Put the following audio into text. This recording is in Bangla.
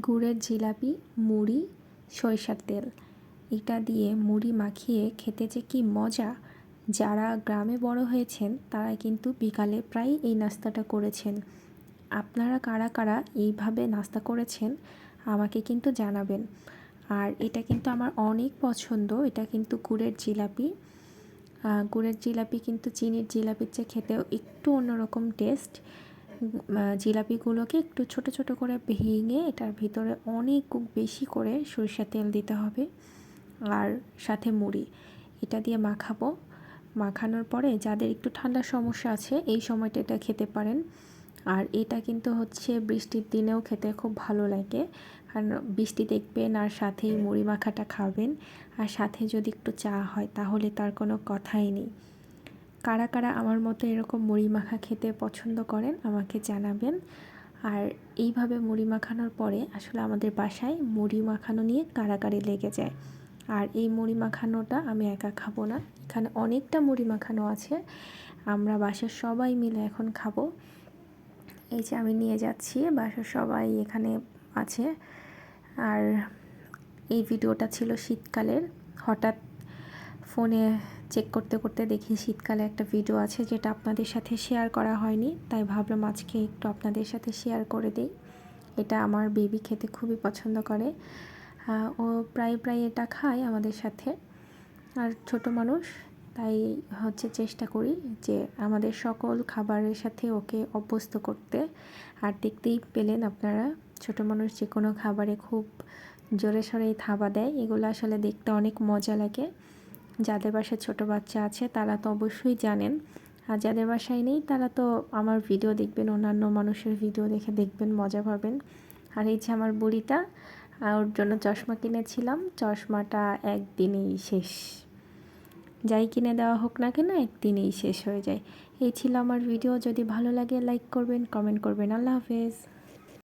গুড়ের জিলাপি, মুড়ি, সরিষার তেল। এটা দিয়ে মুড়ি মাখিয়ে খেতে যে কি মজা! যারা গ্রামে বড় হয়েছেন তারা কিন্তু বিকালে প্রায় এই নাস্তাটা করেছেন। আপনারা কারা কারা এইভাবে নাস্তা করেছেন, আমাকে কিন্তু জানাবেন। আর এটা কিন্তু আমার অনেক পছন্দ, এটা কিন্তু গুড়ের জিলাপি। গুড়ের জিলাপি কিন্তু চিনির জিলাপির চেয়ে খেতেও একটু অন্যরকম টেস্ট। জিলাপিগুলোকে একটু ছোট ছোট করে ভেঙে এটার ভিতরে অনেক বেশি করে সরিষা তেল দিতে হবে আর সাথে মুড়ি। এটা দিয়ে মাখাবো। মাখানোর পরে যাদের একটু ঠান্ডার সমস্যা আছে, এই সময়টা এটা খেতে পারেন। আর এটা কিন্তু হচ্ছে বৃষ্টির দিনেও খেতে খুব ভালো লাগে। কারণ বৃষ্টি দেখবেন আর সাথেই মুড়ি মাখাটা খাবেন। আর সাথে যদি একটু চা হয়, তাহলে তার কোনো কথাই নেই। কারা কারা আমার মতো এরকম মুড়ি মাখা খেতে পছন্দ করেন আমাকে জানাবেন। আর এইভাবে মুড়ি মাখানোর পরে আসলে আমাদের বাসায় মুড়ি মাখানো নিয়ে কারাকারি লেগে যায়। আর এই মুড়ি মাখানোটা আমি একা খাব না। এখানে অনেকটা মুড়ি মাখানো আছে। আমরা বাসার সবাই মিলে এখন খাব। এই যে আমি নিয়ে যাচ্ছি, বাসার সবাই এখানে আছে। আর এই ভিডিওটা ছিল শীতকালের। হঠাৎ ফোনে চেক করতে করতে দেখি শীতকালে একটা ভিডিও আছে যেটা আপনাদের সাথে শেয়ার করা হয়নি, তাই ভাবলাম আজকে একটু আপনাদের সাথে শেয়ার করে দিই। এটা আমার বেবি খেতে খুবই পছন্দ করে। ও প্রায় প্রায় এটা খায় আমাদের সাথে। আর ছোট মানুষ, তাই হচ্ছে চেষ্টা করি যে আমাদের সকল খাবারের সাথে ওকে অভ্যস্ত করতে। আর দেখতেই পেলেন আপনারা, ছোট মানুষ যে কোনো খাবারে খুব জোরে সোরেই থাবা দেয়, এগুলো আসলে দেখতে অনেক মজা লাগে। যাদের বাসায় ছোটো বাচ্চা আছে, তারা তো অবশ্যই জানেন। আর যাদের বাসায় নেই, তারা তো আমার ভিডিও দেখবেন, অন্যান্য মানুষের ভিডিও দেখে দেখবেন, মজা পাবেন। আর এই যে আমার বুড়িটা ওর জন্য চশমা কিনেছিলাম, চশমাটা একদিনেই শেষ। যাই কিনে দেওয়া হোক না কেন, একদিনেই শেষ হয়ে যায়। এই ছিল আমার ভিডিও যদি ভালো লাগে লাইক করবেন কমেন্ট করবেন। আল্লাহ হাফেজ।